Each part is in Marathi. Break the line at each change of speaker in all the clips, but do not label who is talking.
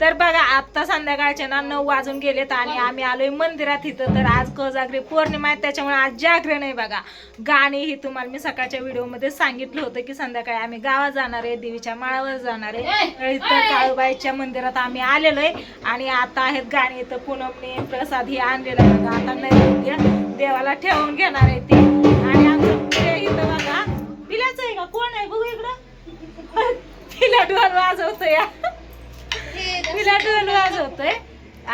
तर बघा आता संध्याकाळचे ना नऊ वाजून गेलेत आणि आम्ही आलोय मंदिरात इथं. तर आज कोजागरी पौर्णिमा आहे त्याच्यामुळे आज जागरण आहे बघा. गाणी ही तुम्हाला मी सकाळच्या व्हिडिओमध्ये सांगितलं होतं की संध्याकाळी आम्ही गावात जाणार आहे देवीच्या माळावर जाणार आहे. इथं काळूबाईच्या मंदिरात आम्ही आलेलो आहे. आणि आता आहेत गाणी इथं पूनमने प्रसाद ही आणलेला आहे बघा. आता नैवेद्य देवाला ठेवून घेणार आहे ते. आणि आमचं इथं बघा. पिल्याचं आहे का? कोण आहे? बघू इकडं. तिला ढोल वाजवतो या तिला ढोल वाजवतोय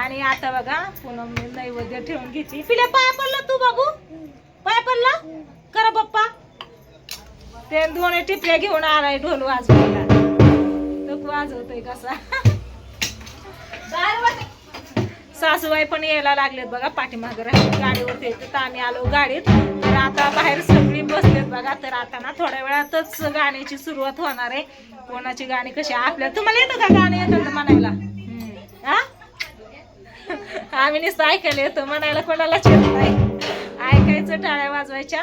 आणि आता बघा पूनम नैवेद्य ठेवून घेतली पिल्या पाया पडला तू बाबू? पाया पडला? करा पप्पा. ते दोन टिपल्या घेऊन आलाय ढोल वाजवायला. तो वाजवतोय कसा. सासूबाई पण यायला लागलेत बघा पाठीमागे गाडीवरती येते तर आम्ही आलो गाडीत. तर आता बाहेर सगळी बसलेत बघा. तर आता ना थोड्या वेळातच गाण्याची सुरुवात होणार आहे. कोणाची गाणी कशी? आपल्या तुम्हाला येतं का गाणं येतात म्हणायला? आम्ही नुसतं ऐकायला येतो म्हणायला कोणालाच येत नाही. ऐकायचं टाळ्या वाजवायच्या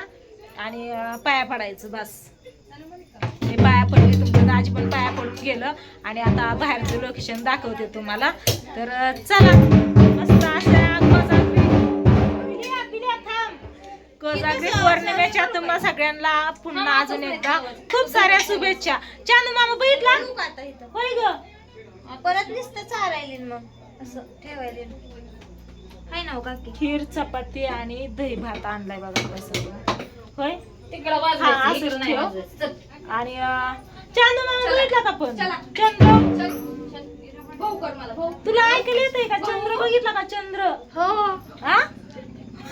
आणि पाया पडायचं बस. मी पाया पडले तुमचं दाजी पण पाया पडून गेलं आणि आता बाहेरचं लोकेशन दाखवते तुम्हाला. तर चला. मस्त अशा कोजागरी पौर्णिमेच्या तुम्हा सगळ्यांना पुन्हा अजून एकदा खूप साऱ्या शुभेच्छा. चांदू मामा बघितला? होय ग.
परत नुसतं चारायले मग. असं ठेवायले. हाय ना हो काकी.
खीर चपाती आणि दही भात आणलाय बघा आपल्या सगळं. होय?
तिकडं
हा,
वाजवायचं,
असंच
इकडं नाही
ठेव.
वाजवायचं. चल,
आणि अं, चांदू मामा. बघितला का पण
चला.
चंद्र?
चल, चल. भाऊ कर मला भाऊ.
तुला ऐकायला येतंय का? चंद्र बघितला का? चंद्र.
हो.
हा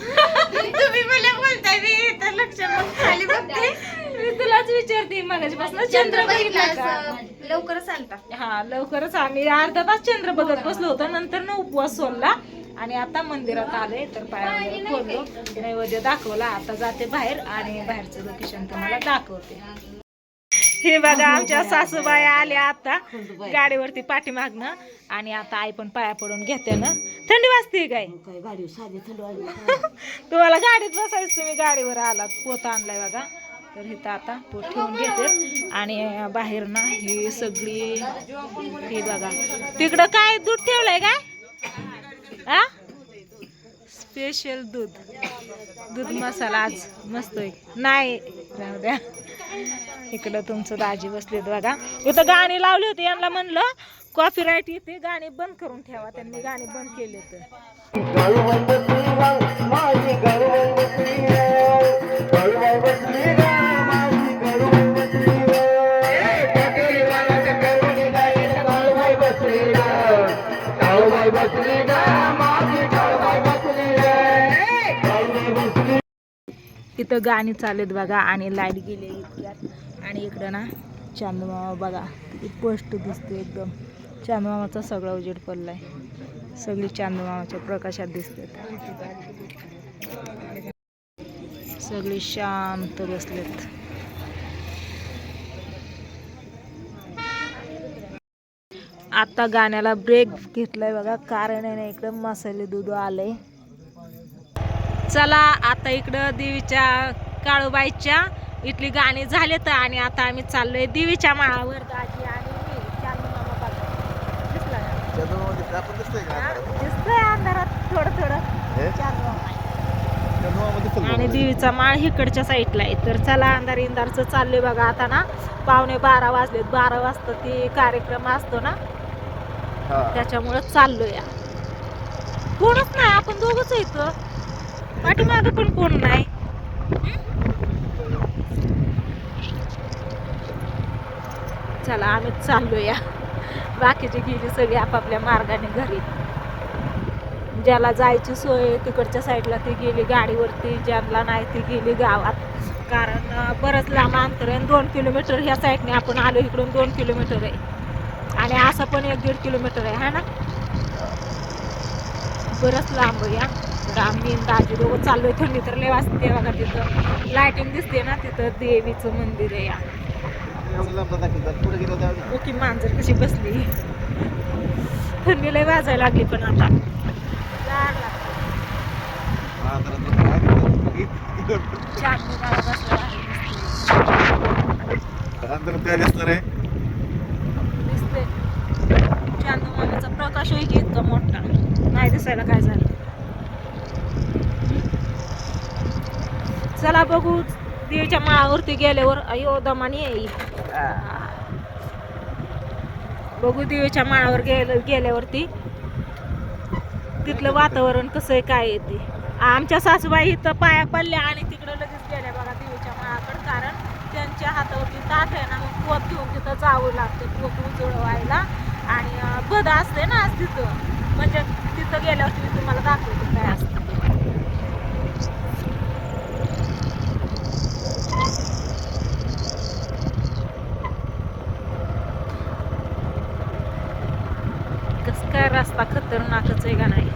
तुम्ही मला बोलताय मी तर लक्ष मग खाली बघते.
मी तुलाच विचारते मगाचपासून चंद्र बघितला का?
असं. लवकरच आलता
हा लवकरच आम्ही अर्धा तास चंद्र बघत बसलो होतो नंतर न उपवास सोडला. आणि आता मंदिरात आले तर खोललो. नैवेद्य दाखवला. आता जाते बाहेर आणि बाहेरचं लोकेशन तुम्हाला दाखवते. हे बघा आमच्या सासूबाई आल्या आता. गाडीवरती पाठीमागनं. आणि आता आई पण पाया पडून घेते ना. थंडी वाजते काय? तुम्हाला गाडीत बसायचं तुम्ही गाडीवर आलात. पोत आणलाय बघा. तर इथं आता पोत ठेवून घेते. आणि बाहेर ना ही सगळी ही बघा. तिकडं काय दूध ठेवलंय काय हा स्पेशल दूध. दूध मसाला आज मस्त आहे. नाही राहू द्या. इकडं तुमचं दाजी बसलेत बघा. इथं गाणी लावली होती यांना म्हणलं कॉपीराईट येते गाणी बंद करून ठेवा. त्यांनी गाणी बंद केले तर इथं गाणी चालत बघा आणि लाइट गेली इतक्यात आणि इकडं ना चांदमामा बघा स्पष्ट दिसते एकदम. चांदमामाचा सगळा उजेड पडला आहे सगळी चांदमामाच्या प्रकाशात दिसते सगळी शांत बसलेत. आता गाण्याला ब्रेक घेतलाय बघा. कारण आहे ना इकडं मसाले दूध आलंय. चला आता इकडं देवीच्या काळूबाईच्या इथली गाणी झालेत आणि आता आम्ही चाललोय देवीच्या माळावर. दाजी आणि? दिसतंय अंधारात? थोडं थोडं. आणि देवीचा माळ इकडच्या साईडला आहे. तर चला अंधार इंदारचं चाललोय बघा आता ना. पावणे बारा वाजलेत. बारा वाजता ते कार्यक्रम असतो ना. त्याच्यामुळं चाललोय. कोणच नाही आपण दोघच इथं. पाठीमागं पण कोण नाही? चला आम्ही चाललो या बाकीची गेली सगळी आपापल्या मार्गाने घरी. ज्याला जायची सोय तिकडच्या साईडला ती गेली गाडीवरती ज्यांना नाही ती गेली गावात. कारण बरंच लांब अंतर आहे आणि दोन किलोमीटर ह्या साईडने आपण आलो इकडून दोन किलोमीटर आहे. आणि असं पण एक दीड किलोमीटर आहे हा ना? बरंच लांब या आम्ही दाजी दोघं चाललोय थंडी तर लय वाजते बघा तिथं. लाईटिंग दिसते ना तिथं देवीचं मंदिर आहे या. हो ओके मांजर कशी बसली. थंडी लय वाजायला लागली पण आता. आहे. दिसते चांदू मामाचा आहे की इतका मोठा? नाही दिसायला काय झालं? चला बघू. देवीच्या माळावरती गेल्यावर अयो दमानी आहे बघू देवीच्या माळावर गेल्या गेल्यावरती. तिथलं वातावरण कसं आहे काय आहे ते. आमच्या सासूबाई इथं पाया पडल्या आणि तिकडं लगेच गेल्या बघा देवीच्या माळाकडे. कारण त्यांच्या हातावरती ताट आहे ना मग पोत घेऊन तिथं जावं लागतं पोत उजळवायला. आणि बद असते ना आज तिथं. म्हणजे तिथं गेल्यावरती मी तुम्हाला दाखवते काय असतं कसं काय रस्ता खतरनाकच आहे का नाही?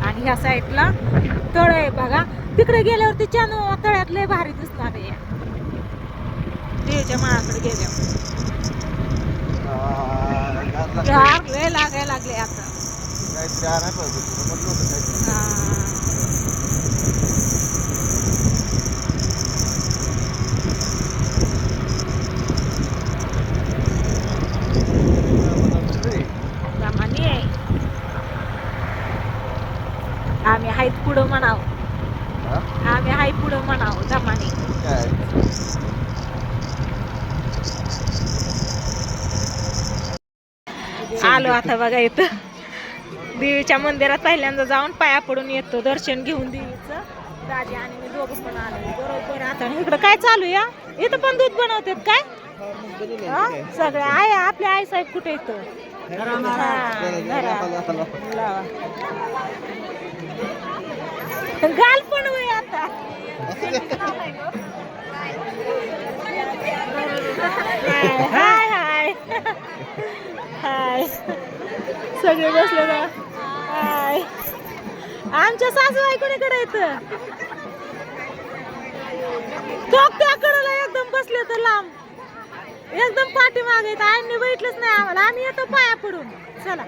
आणि ह्या साईडला तळ आहे बघा. तिकडे गेल्यावरती चानू तळ्यात लय भारी दिसणार आहे. देवीच्या माळाकडे गेल्यावर लागले. आता हा. दमानी आहे आम्ही हायत पुढं म्हणाव आम्ही हाय पुढं म्हणाव दमानी आलो आता बघा इथं देवीच्या मंदिरात पहिल्यांदा जाऊन पाया पडून येतो दर्शन घेऊन देवीचं दादी आणि मी दोघं पण आलो बरोबर आता आणि इकडं काय चालू या इथं पण दूध बनवतात काय सगळं सगळे आहे आपले आई साहेब कुठे इथं गाल पण होय आता हाय हाय हाय. सगळे बसले ना? हाय. आमच्या सासूबाई ऐकून येत त्याकडे एकदम बसले तर लांब. एकदम पाठीमागे येत आईने बैठलंच नाही आम्हाला. आम्ही येतो पाया पडून. चला.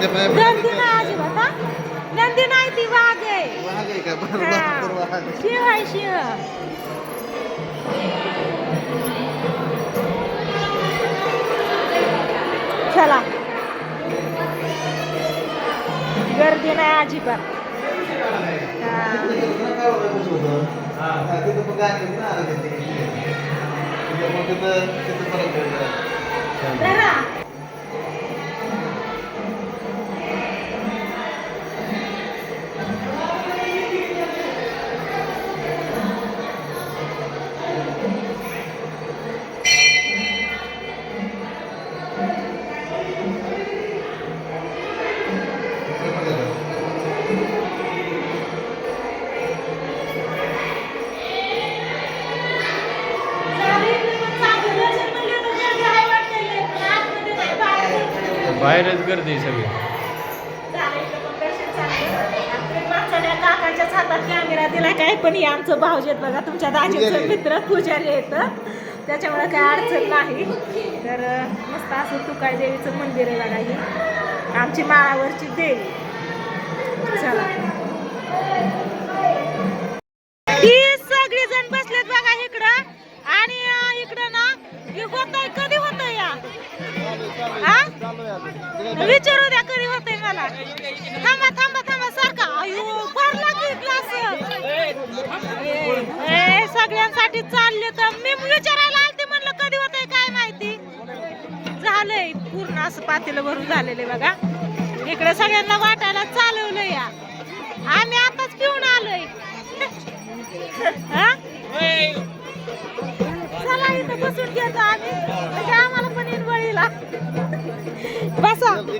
नंदी नाही अजिबात हा? नंदी नाही ती वाघ आहे हा. शिव आहे शिव चला गर्दी नाही अजिबात हा.
बाहेरच गर्दी आहे सगळी.
काकाच्याच हातात कॅमेरा दिला काय पण हे आमचं भाऊजेत बघा तुमच्या दाजीचं मित्र पुजारी आहेत त्याच्यामुळे काय अडचण नाही तर मस्त असं तुकाळ देवीचं मंदिर आहे बघा ही आमची माळावरची देवी. चला. विचारू द्या कधी होते मला. थांबा थांबा थांबा सारखा. अयो भरला की क्लास सगळ्यांसाठी चालले तर मी विचारायला आलते म्हणलं कधी होते काय माहिती? झालंय पूर्ण असं पातेलं भरून झालेलं आहे बघा. इकडे सगळ्यांना वाटायला चालवलंय या. आम्ही आताच पिऊन आलोय.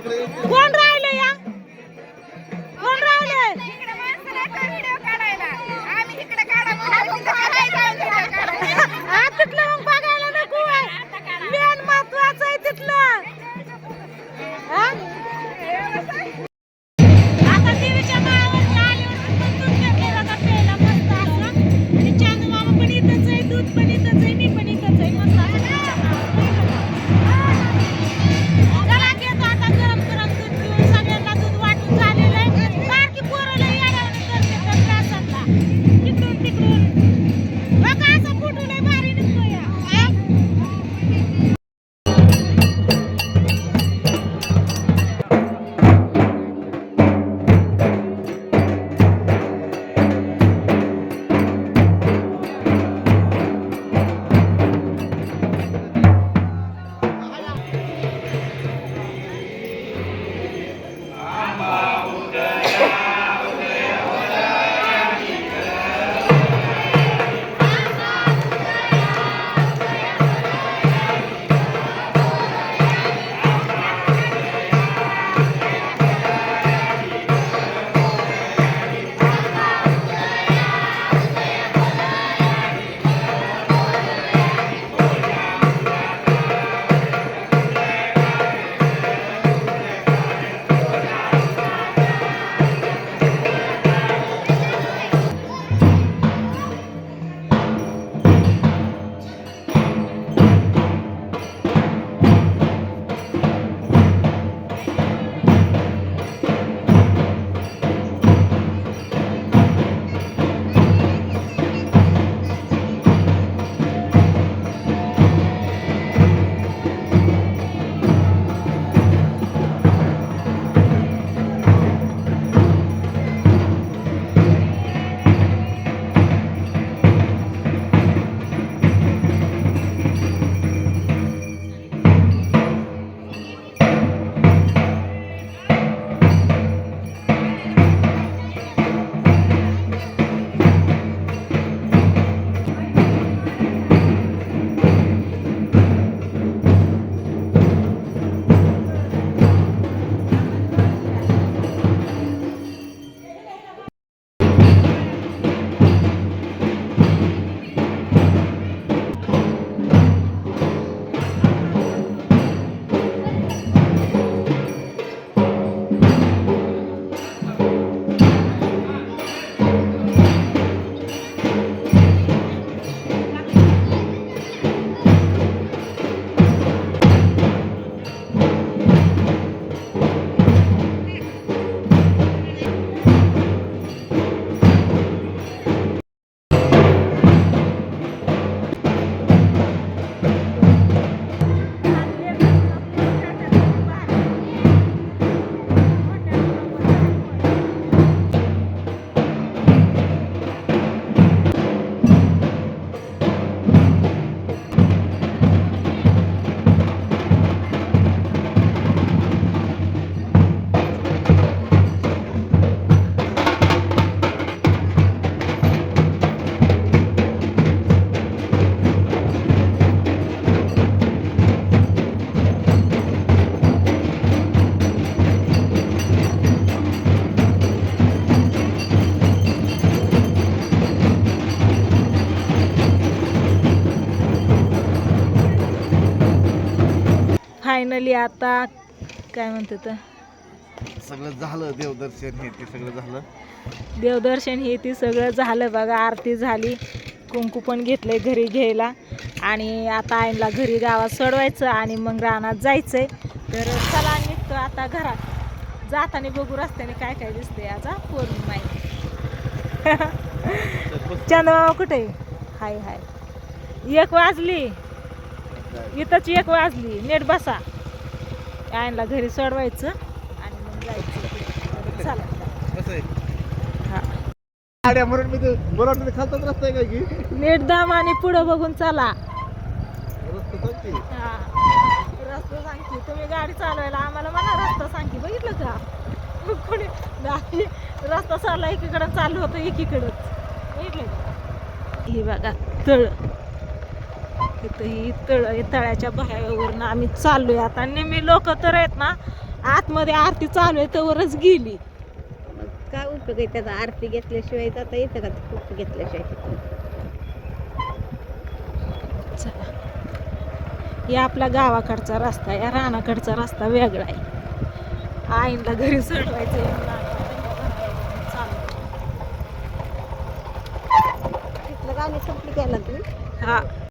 कोण आता काय म्हणते तर?
सगळं झालं देवदर्शन हे ते सगळं झालं.
देवदर्शन हे ती सगळं झालं बघा आरती झाली कुंकू पण घेतलंय घरी घ्यायला. आणि आता आईला घरी गावात सोडवायचं आणि मग रानात जायचंय. तर चला निघतो आता घरात. जाताना बघू रस्त्याने काय काय दिसतंय आज हा? पौर्णिमा आहे चंद्रमामा कुठे? हाय हाय. एक वाजली. इथंच एक वाजली. नीट बसा. आईला घरी सोडवायचं आणि मग जायचं चला हा. नीट दाम आणि पुढं बघून चला.
रस्ता सांगते.
हा. रस्ता सांगते. तुम्ही गाडी चालवायला आम्हाला म्हणा रस्ता सांगते. बघितलं का? कोणी गाडी रस्ता चालला एकीकडं चालू होतं एकीकडंच. बघितलं का? ही बघा तळ. इथं ही तळ तळ्याच्या बाहेरवरनं आम्ही चाललोय. आता नेहमी लोक तर आहेत ना आतमध्ये आरती चालू आहे तवरच गेली.
काय उपयोग आहे त्याचा? आरती घेतल्याशिवाय आता येतं का? उपयोग घेतल्याशिवाय.
चला. या आपल्या गावाकडचा रस्ता या रानाकडचा रस्ता वेगळा आहे. आईला घरी सोडवायचं आहे
संपली काय तुम्ही?
हा.